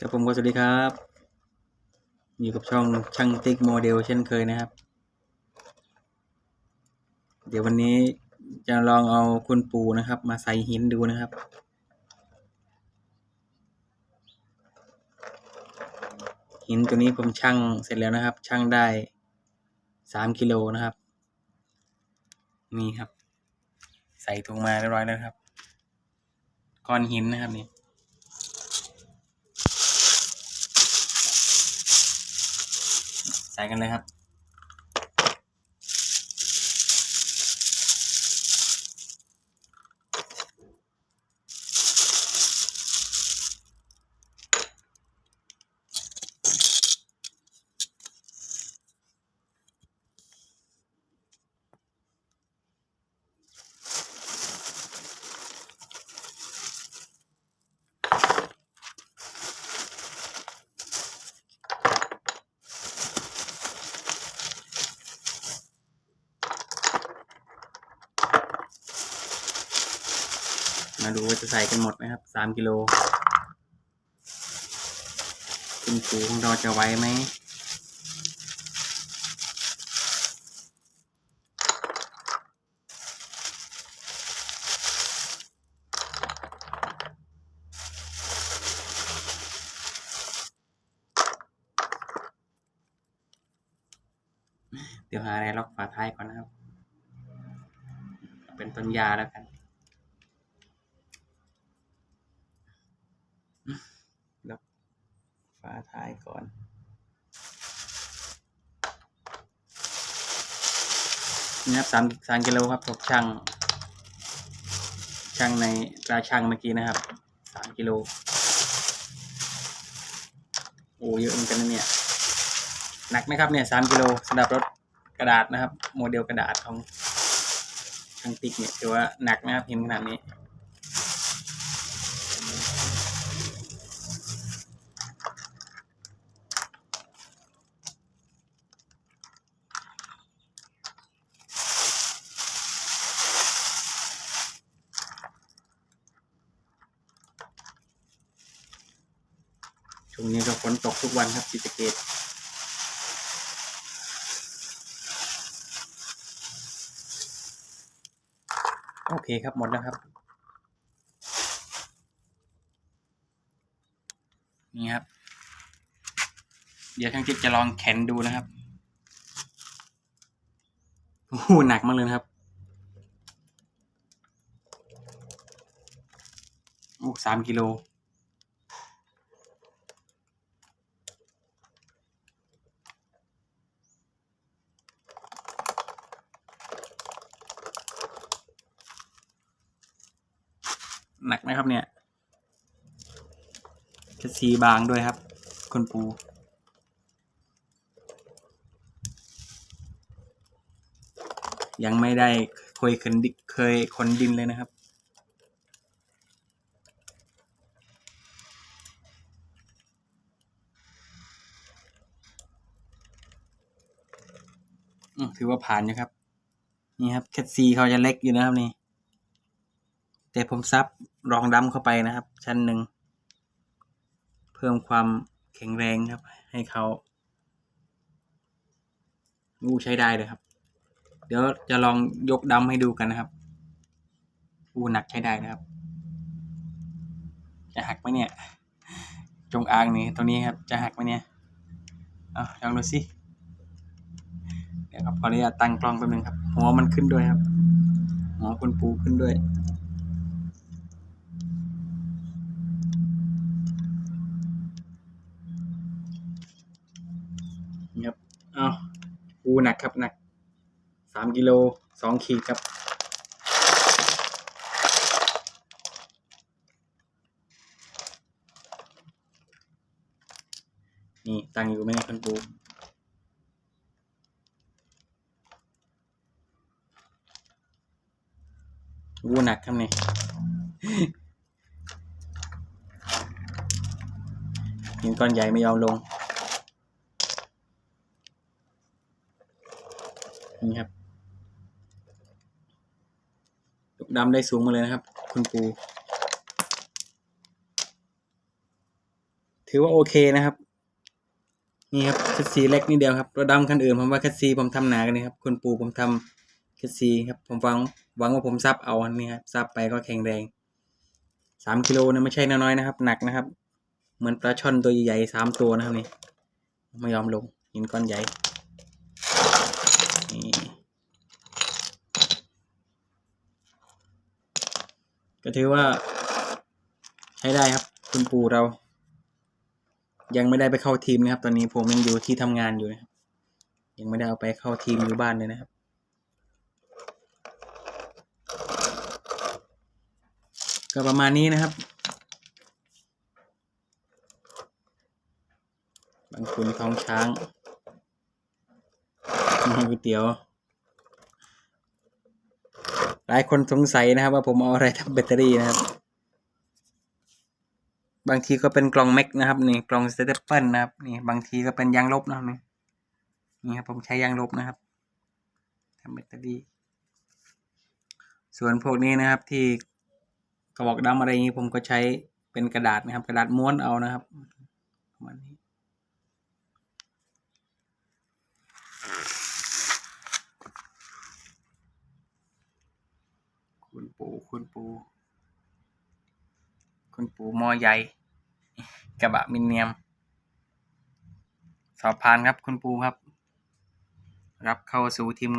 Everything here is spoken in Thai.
ครับผมก็สวัสดีครับ อยู่กับช่องช่างติ๊กโมเดลเช่นเคยนะครับ เดี๋ยววันนี้จะลองเอาคุณปูนะครับ มาใส่หินดูนะครับ หินตัวนี้ผมชั่งเสร็จแล้วนะครับชั่งได้สามกิโลนะครับ นี่ครับ ใส่ถุงมาเรียบร้อยแล้วครับ ก้อนหินนะครับนี่ ใส่กันเลยครับ มาดูว่าจะใส่กันหมดไหมครับสามกิโลคุณปูของเราจะไหวไหมเดี๋ยวหาอะไรล็อกฝาท้ายก่อนนะครับ เป็นต้นยาแล้วกัน ล็อกฝาท้ายก่อน นี่ครับสามสามกิโลครับผมช่าง ช่างในตราช่างเมื่อกี้นะครับสามกิโลโอ้เยอะเหมือนกันนะเนี่ย หนักไหมครับเนี่ยสามกิโลสำหรับรถกระดาษนะครับ โมเดลกระดาษของช่างติ๊กเนี่ยถือว่าหนักนะครับเห็นขนาดนี้ ช่วงนี้ก็ฝนตกทุกวันครับศรีสะเกดโอเคครับหมดแล้วครับ นี่ครับ เดี๋ยวช่างจิ๊บจะลองแขนดูนะครับโอ้โหหนักมากเลยครับโอ้สามกิโล หนักนะครับเนี่ยแคดซีบางด้วยครับคุณปู ยังไม่ได้เคยขนดิเคยขนดินเลยนะครับอืมถือว่าผ่านอยู่ครับ นี่ครับแคดซีเขาจะเล็กอยู่นะครับนี่ แต่ผมซับรองดำเข้าไปนะครับ ชั้นหนึ่ง เพิ่มความแข็งแรงครับ ให้เขางูใช้ได้เลยครับ เดี๋ยวจะลองยกดำให้ดูกันนะครับอูหนักใช้ได้นะครับ จะหักไหมเนี่ย จงอางนี่ตัวนี้ครับ จะหักไหมเนี่ยเอาลองดูสิเดี๋ยวครับขออนุญาตตั้งกล้องแป๊บนึงครับ หัวมันขึ้นด้วยครับหัวคุณปูขึ้นด้วย นี่ครับเอาปู หนักครับหนักสามกิโลสองขีดครับ นี่ตั้งอยู่ไหมเนี่ยคุณปูปูหนักครับเนี่ยหินก้อนใหญ่ไม่ยอมลง นี่ครับลูกดำได้สูงมาเลยนะครับ คุณปู ถือว่าโอเคนะครับ นี่ครับคัสซีเล็กนิดเดียวครับรถดำคันอื่นผมว่าคัสซีผมทำหนากันนี่ครับ คุณปูผมทำคัสซีครับ ผมหวังหวังว่าผมซับเอาอันนี้ครับซับไปก็แข็งแรงสามกิโลนะไม่ใช่น้อยๆนะครับ หนักนะครับ เหมือนปลาช่อนตัวใหญ่ๆสามตัวนะครับนี่ไม่ยอมลงหินก้อนใหญ่นี่ ก็ถือว่า ใช้ได้ครับ คุณปู่เรา ยังไม่ได้ไปเข้าทีมนะครับ ตอนนี้ผมยังอยู่ที่ทำงานอยู่นะครับยังไม่ได้เอาไปเข้าทีมอยู่บ้านเลยนะครับก็ประมาณนี้นะครับ บางคุณท้องช้างมีก๋วยเตี๋ยว หลายคนสงสัยนะครับ ว่าผมเอาอะไรทำแบตเตอรี่นะครับ บางทีก็เป็นกล่องแม็กนะครับนี่กล่องสเตเปิลนะครับนี่บางทีก็เป็นยางลบนะครับนี่นี่ครับผมใช้ยางลบนะครับทำแบตเตอรี่ ส่วนพวกนี้นะครับที่กระบอกดำอะไรอย่างนี้ผมก็ใช้เป็นกระดาษนะครับ กระดาษม้วนเอานะครับประมาณนี้ คุณปูคุณปูคุณปู่มอใหญ่กระบะมินเนียม สอบผ่านครับคุณปูครับ รับเข้าสู่ทีมงาน